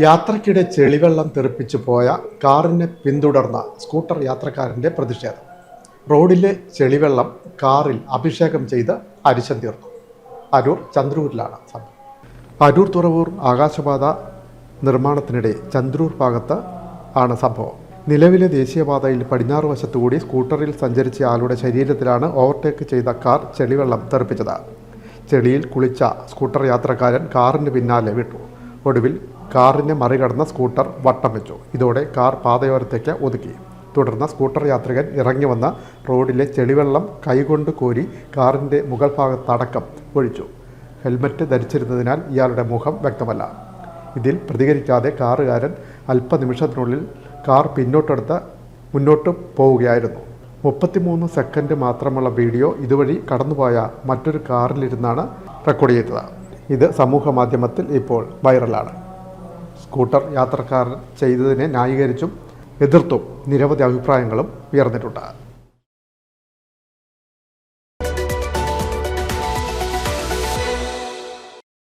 യാത്രക്കിടെ ചെളിവെള്ളം തെറിപ്പിച്ചു പോയ കാറിനെ പിന്തുടർന്ന സ്കൂട്ടർ യാത്രക്കാരന്റെ പ്രതിഷേധം. റോഡിലെ ചെളിവെള്ളം കാറിൽ അഭിഷേകം ചെയ്ത് അരിശം തീർന്നു. അരൂർ ചന്ദ്രൂരിലാണ് സംഭവം. അരൂർ തുറവൂർ ആകാശപാത നിർമ്മാണത്തിനിടെ ചന്ദ്രൂർ ഭാഗത്ത് ആണ് സംഭവം. നിലവിലെ ദേശീയപാതയിൽ പടിഞ്ഞാറ് വശത്തുകൂടി സ്കൂട്ടറിൽ സഞ്ചരിച്ച ആളുടെ ശരീരത്തിലാണ് ഓവർടേക്ക് ചെയ്ത കാർ ചെളിവെള്ളം തെറിപ്പിച്ചത്. ചെളിയിൽ കുളിച്ച സ്കൂട്ടർ യാത്രക്കാരൻ കാറിന് പിന്നാലെ വിട്ടു. ഒടുവിൽ കാറിനെ മറികടന്ന സ്കൂട്ടർ വട്ടം വെച്ചു. ഇതോടെ കാർ പാതയോരത്തേക്ക് ഒതുക്കി. തുടർന്ന് സ്കൂട്ടർ യാത്രികൻ ഇറങ്ങി വന്ന റോഡിലെ ചെളിവെള്ളം കൈകൊണ്ട് കോരി കാറിന്റെ മുകൾ ഭാഗത്തടക്കം ഒഴിച്ചു. ഹെൽമറ്റ് ധരിച്ചിരുന്നതിനാൽ ഇയാളുടെ മുഖം വ്യക്തമല്ല. ഇതിൽ പ്രതികരിക്കാതെ കാറുകാരൻ അല്പനിമിഷത്തിനുള്ളിൽ കാർ പിന്നോട്ടെടുത്ത് മുന്നോട്ട് പോവുകയായിരുന്നു. മുപ്പത്തിമൂന്ന് സെക്കൻഡ് മാത്രമുള്ള വീഡിയോ ഇതുവഴി കടന്നുപോയ മറ്റൊരു കാറിലിരുന്നാണ് റെക്കോർഡ് ചെയ്തത്. ഇത് സമൂഹ മാധ്യമത്തിൽ ഇപ്പോൾ വൈറലാണ്. സ്കൂട്ടർ യാത്രക്കാർ ചെയ്തതിനെ ന്യായീകരിച്ചും എതിർത്തും നിരവധി അഭിപ്രായങ്ങളും ഉയർന്നിട്ടുണ്ട്.